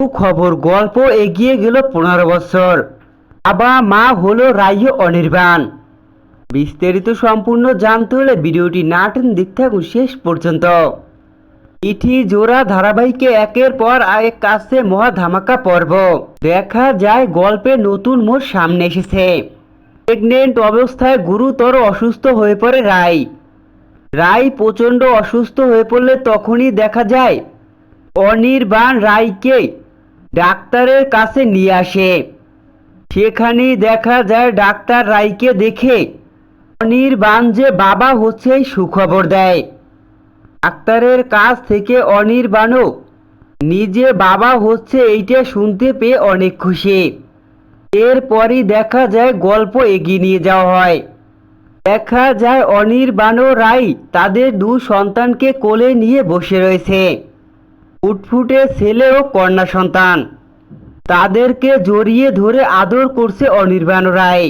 খবর গল্প এগিয়ে গেল পনেরো বছর। বাবা, মা হলো রায় অনির্বাণ। বিস্তারিত সম্পূর্ণ জানতে হলে ভিডিওটি নাটন দেখতে থাকুন শেষ পর্যন্ত। ইঠি জোড়া ধারাবাহিকে একের পর এক কাছে মহা ধামাকা পর্ব। দেখা যায় গল্পে নতুন মোড় সামনে এসেছে। প্রেগনেন্ট অবস্থায় গুরুতর অসুস্থ হয়ে পড়ে রায়। রায় প্রচণ্ড অসুস্থ হয়ে পড়লে তখনই দেখা যায়, অনির্বাণ রায়কে ডাক্তারের কাছে নিয়ে আসে। সেখানেই দেখা যায় ডাক্তার রায়কে দেখে। অনির্বাণ যে বাবা হচ্ছে সুখবর দেয়। ডাক্তারের কাছ থেকে অনির্বাণও নিজে বাবা হচ্ছে এইটা শুনতে পেয়ে অনেক খুশি। এরপরই দেখা যায় গল্প এগিয়ে নিয়ে যাওয়া হয়। দেখা যায় অনির্বাণ রায় তাদের দু সন্তানকে কোলে নিয়ে বসে রয়েছে। ফুটফুটে ছেলে ও কন্যা সন্তান। তাদেরকে জড়িয়ে ধরে আদর করছে অনির্বাণ রায়।